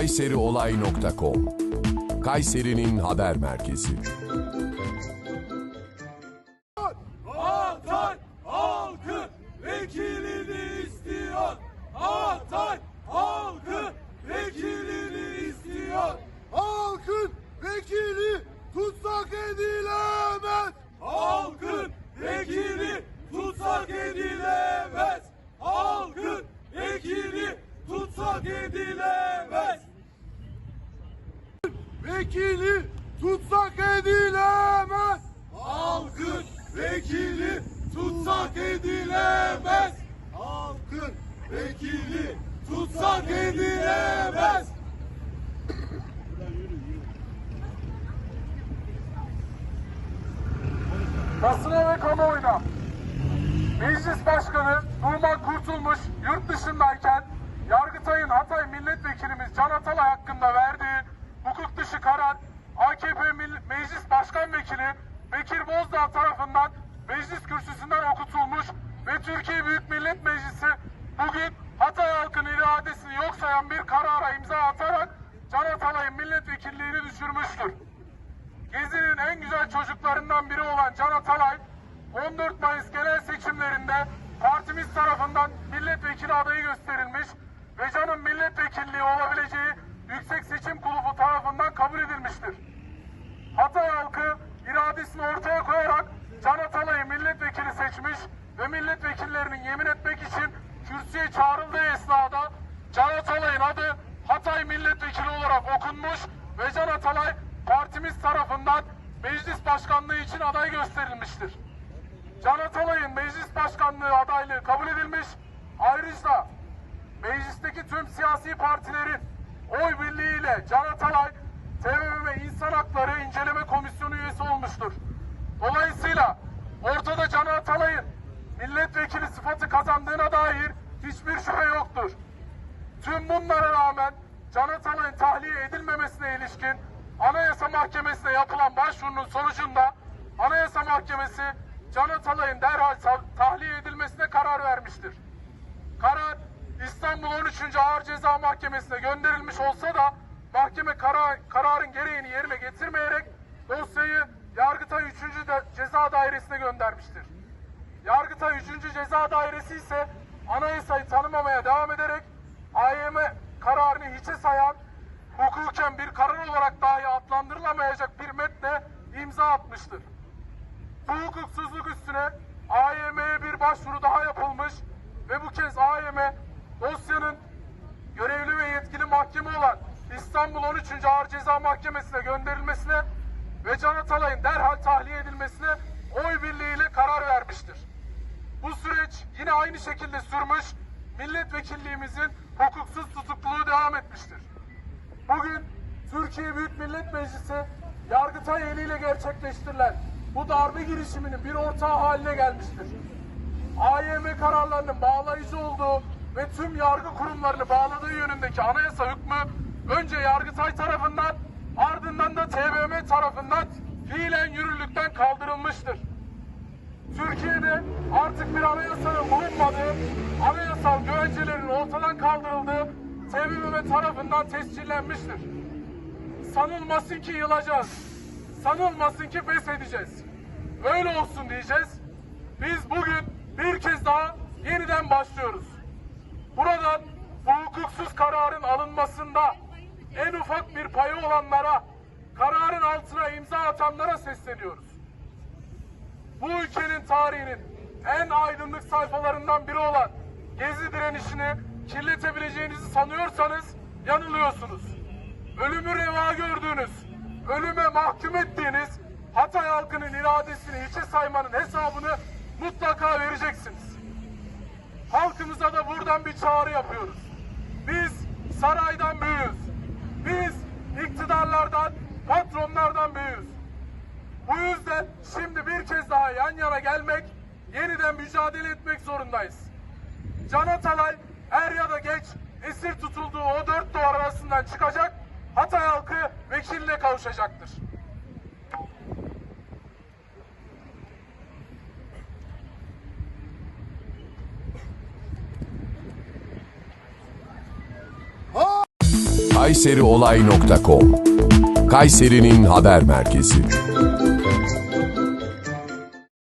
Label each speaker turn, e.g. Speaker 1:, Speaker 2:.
Speaker 1: kayseriolay.com Kayseri'nin haber merkezi.
Speaker 2: Hatay halkı vekilini istiyor. Hatay halkı vekilini istiyor.
Speaker 3: Halkın vekili tutsak edilemez.
Speaker 2: Halkın vekili tutsak edilemez. Halkın vekili tutsak edilemez.
Speaker 3: Vekili tutsak edilemez.
Speaker 2: Halkın vekili tutsak edilemez.
Speaker 3: Halkın
Speaker 2: Vekili tutsak edilemez.
Speaker 4: Basına ve kamuoyuna Meclis Başkanı Numan Kurtulmuş yurt dışındayken Yargıtay'ın Hatay Milletvekilimiz Can Atalay hakkında verdiği Meclis Başkan Vekili Bekir Bozdağ tarafından meclis kürsüsünden okutulmuş ve Türkiye Büyük Millet Meclisi bugün Hatay halkının iradesini yok sayan bir karara imza atarak Can Atalay'ın milletvekilliğini düşürmüştür. Gezi'nin en güzel çocuklarından biri olan Can Atalay, 14 Mayıs genel seçimlerinde partimiz tarafından milletvekili adayı gösterilmiş ve Can'ın milletvekilliği olabileceği Yüksek Seçim Kurulu tarafından kabul edilmiştir. Hatay halkı iradesini ortaya koyarak Can Atalay'ı milletvekili seçmiş ve milletvekillerinin yemin etmek için kürsüye çağrıldığı esnada Can Atalay'ın adı Hatay milletvekili olarak okunmuş ve Can Atalay partimiz tarafından meclis başkanlığı için aday gösterilmiştir. Can Atalay'ın meclis başkanlığı adaylığı kabul edilmiş. Ayrıca meclisteki tüm siyasi partilerin oy birliğiyle Can Atalay İnsan Hakları İnceleme Komisyonu üyesi olmuştur. Dolayısıyla ortada Can Atalay'ın milletvekili sıfatı kazandığına dair hiçbir şüphe yoktur. Tüm bunlara rağmen Can Atalay'ın tahliye edilmemesine ilişkin Anayasa Mahkemesi'ne yapılan başvurunun sonucunda Anayasa Mahkemesi Can Atalay'ın derhal tahliye edilmesine karar vermiştir. Karar İstanbul 13. Ağır Ceza Mahkemesi'ne gönderilmiş olsa da mahkeme karar, kararın gereğini yerine getirmeyerek dosyayı Yargıtay 3. De, Ceza Dairesi'ne göndermiştir. Yargıtay 3. Ceza Dairesi ise anayasayı tanımamaya devam ederek AYM kararını hiçe sayan hukuken bir karar olarak dahi adlandırılamayacak bir metne imza atmıştır. Bu hukuksuzluk üstüne AYM'ye bir başvuru daha yapılmış ve bu kez AYM dosyanın görevli ve yetkili mahkeme olan İstanbul 13. Ağır Ceza Mahkemesi'ne gönderilmesine ve Can Atalay'ın derhal tahliye edilmesine oy birliğiyle karar vermiştir. Bu süreç yine aynı şekilde sürmüş, milletvekilliğimizin hukuksuz tutukluluğu devam etmiştir. Bugün Türkiye Büyük Millet Meclisi Yargıtay eliyle gerçekleştirilen bu darbe girişiminin bir ortağı haline gelmiştir. AYM kararlarının bağlayıcı olduğu ve tüm yargı kurumlarını bağladığı yönündeki anayasa hükmü önce Yargıtay tarafından tarafından fiilen yürürlükten kaldırılmıştır. Türkiye'de artık bir anayasanın bulunmadığı, anayasal güvencelerin ortadan kaldırıldığı TBMM tarafından tescillenmiştir. Sanılmasın ki yılacağız. Sanılmasın ki pes edeceğiz. Öyle olsun diyeceğiz. Biz bugün bir kez daha yeniden başlıyoruz. Buradan bu hukuksuz kararın alınmasında en ufak bir payı olanlara, kararın altına imza atanlara sesleniyoruz bu ülkenin tarihinin en aydınlık sayfalarından biri olan Gezi direnişini kirletebileceğinizi sanıyorsanız yanılıyorsunuz. Ölümü reva gördüğünüz, ölüme mahkum ettiğiniz Hatay halkının iradesini hiçe saymanın hesabını mutlaka vereceksiniz. Halkımıza da buradan bir çağrı yapıyoruz. Biz saraydan büyüğüz. Yüzden şimdi bir kez daha yan yana gelmek, yeniden mücadele etmek zorundayız. Can Atalay er ya da geç esir tutulduğu o dört duvar arasından çıkacak, Hatay halkı vekiline kavuşacaktır.
Speaker 1: kayseriolay.com Kayseri'nin haber merkezi.